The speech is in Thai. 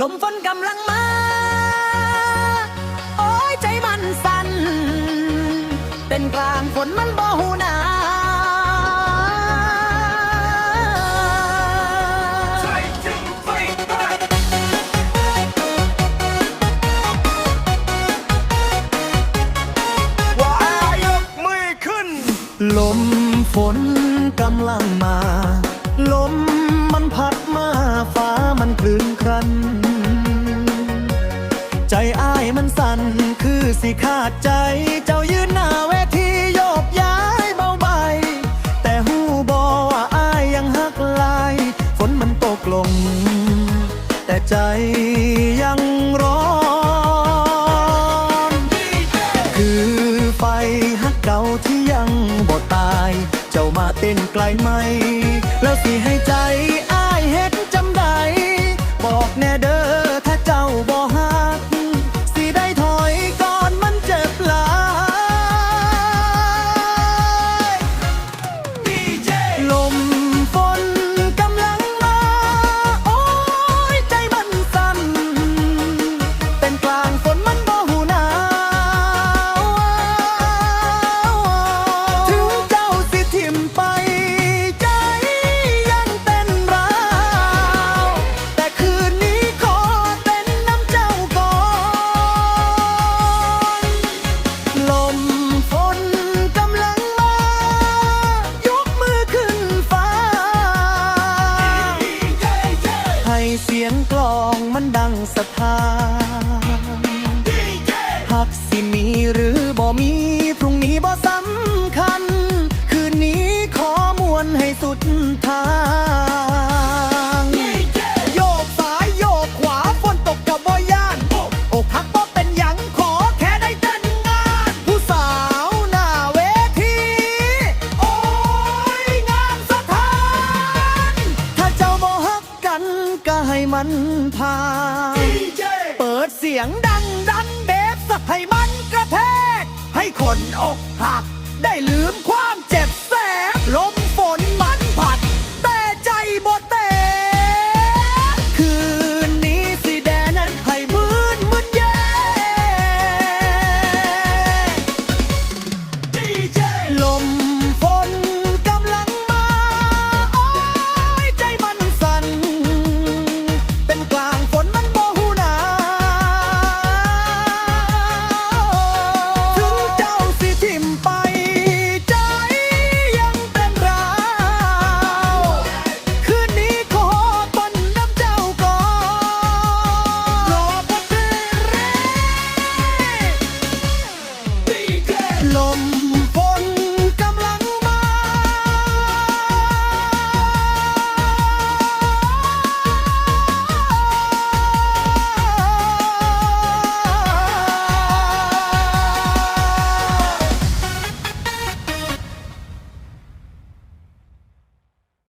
ลมฝนกำลังมา โอ้ยใจมันสั่นเต้นกลางฝนมันบ่หูหนาวว่ายกมือขึ้นลมฝนกำลังมา ลมมันพัดมาฟ้ามันคลื่นครัน สิขาดใจ เจ้ายืนหน้าเวทีโยกย้ายเบาใบ แต่หูบอว่าอายยังหักลาย ฝนมันตกลง แต่ใจยังร้อน คือไฟฮักเก่าที่ยังบ่ตาย เจ้ามาเต้นไกลไหม แล้วสิให้ใจ เสียงกลองมันดังสะท้านหักสิมีหรือบ่มีพรุ่งนี้บ่สำคัญ คืนนี้ขอมวนให้สุดทาง มันผ่านเปิดเสียงดังดันเบสให้มันกระแทก ให้คนอกหัก